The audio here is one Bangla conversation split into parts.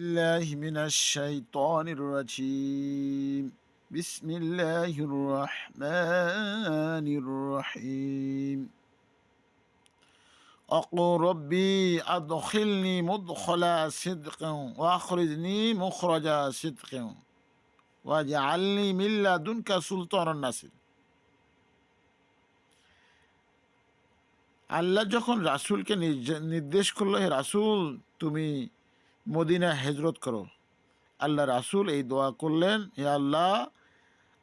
الله من الشيطان الرجيم بسم الله الرحمن الرحيم أقول ربي أدخلني مدخل صدق وأخرجني مخرج صدق واجعلني من لدنك سلطان নাসির আল্লাহ যখন রাসূলকে নির্জ- নির্দেশ করলো হে রাসূল তুমি মদিনা হেজরত করো। আল্লাহ রাসুল এই দোয়া করলেন, হে আল্লাহ,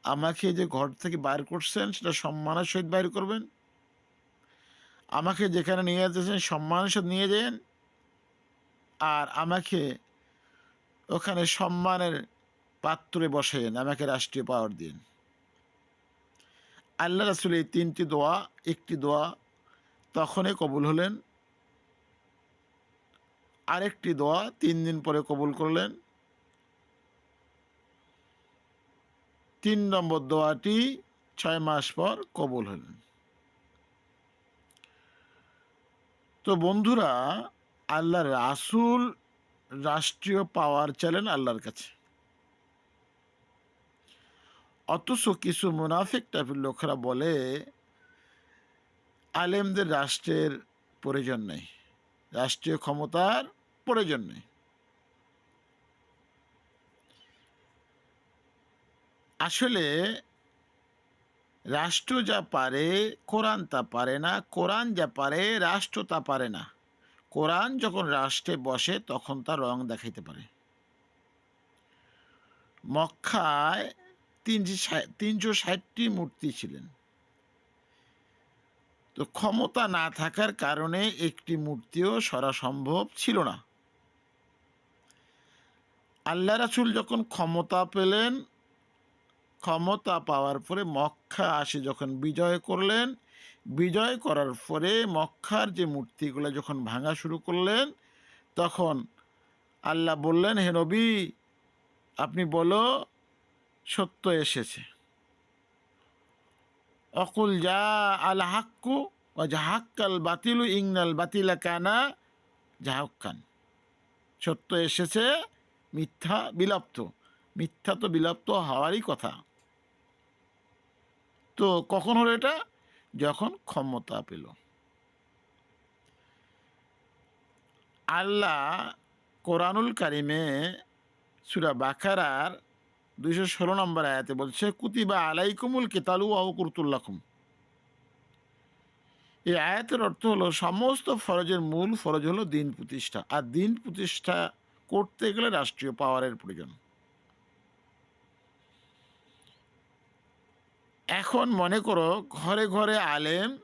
আমাকে যে ঘর থেকে বাইর করছেন, সেটা সম্মানের সহিত বাইর করবেন। আমাকে যেখানে নিয়ে যেতেছেন সম্মানের সাথে নিয়ে যেন। আর আমাকে ওখানে সম্মানের পাত্রে বসেন আমাকে রাষ্ট্রীয় পাওয়ার দিন। আল্লাহ রাসূল এই তিনটি দোয়া, একটি দোয়া তখনই কবুল হলেন। আরেকটি দোয়া তিন দিন পরে কবুল করলেন। তিন নম্বর দোয়াটি ছয় মাস পর কবুল হলেন। তো বন্ধুরা আল্লাহ রাসুল রাষ্ট্রীয় পাওয়ার চাইলেন আল্লাহর কাছে। অথচ কিছু মুনাফিক টাইপের লোকেরা বলে, আলেমদের রাষ্ট্রের প্রয়োজন নেই। রাষ্ট্রীয় ক্ষমতার প্রয়োজন নেই আসলে রাষ্ট্র যা পারে, কোরআন তা পারে না, কোরআন যা পারে, রাষ্ট্র তা পারে না। কোরআন যখন রাষ্ট্রে বসে, তখন তার রং দেখাইতে পারে। মক্কায় তিনশো তিনশো ষাটটি মূর্তি ছিলেন। তো ক্ষমতা না থাকার কারণে একটি মূর্তিও সরা সম্ভব ছিল না। আল্লাহ রাসূল যখন ক্ষমতা পেলেন, ক্ষমতা পাওয়ার পরে মক্কা আসে যখন বিজয় করলেন, বিজয় করার পরে মক্কার যে মূর্তিগুলো যখন ভাঙা শুরু করলেন, তখন আল্লাহ বললেন, হে নবী, আপনি বলো, সত্য এসেছে। অকুল যা আল হাক্কু ও জাহাক্কাল বাতিলু ইংনাল বাতিলা কানা জাহাক্কান সত্য এসেছে মিথ্যা বিলাপ্ত। মিথ্যা তো বিলাপ্ত হওয়ারই কথা। তো কখন হলো এটা? যখন ক্ষমতা পেল। আল্লাহ কোরআনুল কারিমে সুরা বাকারার দুইশো ষোলো নম্বর আয়াতে বলছে, কুতিবা আলাইকুমুল কেতালু আউ কুরতুল্লাকুম এই আয়াতের অর্থ হলো, সমস্ত ফরজের মূল ফরজ হলো দিন প্রতিষ্ঠা। আর দিন প্রতিষ্ঠা করতে গেলে রাষ্ট্রীয় পাওয়ারের প্রয়োজন। এখন মনে করো ঘরে ঘরে আলেম,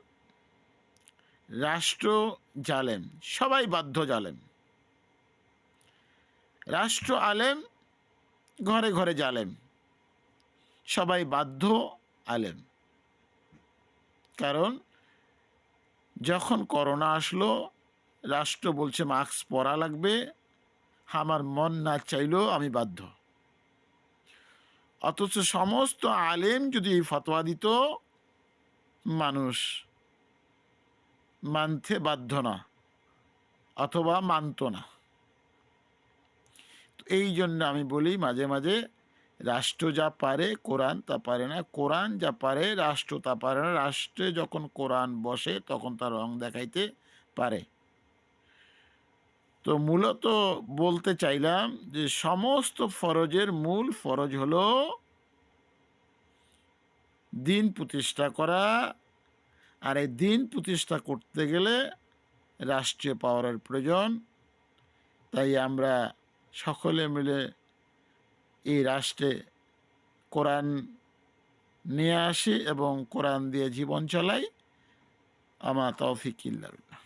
রাষ্ট্র জালেম, সবাই বাধ্য জালেম। রাষ্ট্র আলেম, ঘরে ঘরে জালেম, সবাই বাধ্য আলেম। কারণ যখন করোনা আসলো, রাষ্ট্র বলছে মাস্ক পরা লাগবে আমার মন না চাইলেও আমি বাধ্য। অথচ সমস্ত আলেম যদি এই ফতোয়া দিত, মানুষ মানতে বাধ্য না, অথবা মানত না। এই জন্য আমি বলি মাঝে মাঝে, রাষ্ট্র যা পারে কোরআন তা পারে না। কোরআন যা পারে, রাষ্ট্র তা পারে না। রাষ্ট্রে যখন কোরআন বসে, তখন তার রং দেখাইতে পারে। তো মূলত বলতে চাইলাম যে সমস্ত ফরজের মূল ফরজ হলো দিন প্রতিষ্ঠা করা। আর এই দিন প্রতিষ্ঠা করতে গেলে রাষ্ট্রীয় পাওয়ারের প্রয়োজন। তাই আমরা সকলে মিলে এই রাষ্ট্রে কোরআন নিয়ে আসি এবং কোরআন দিয়ে জীবন চালাই। আমার তৌফিক ইল্লা বিল্লাহ।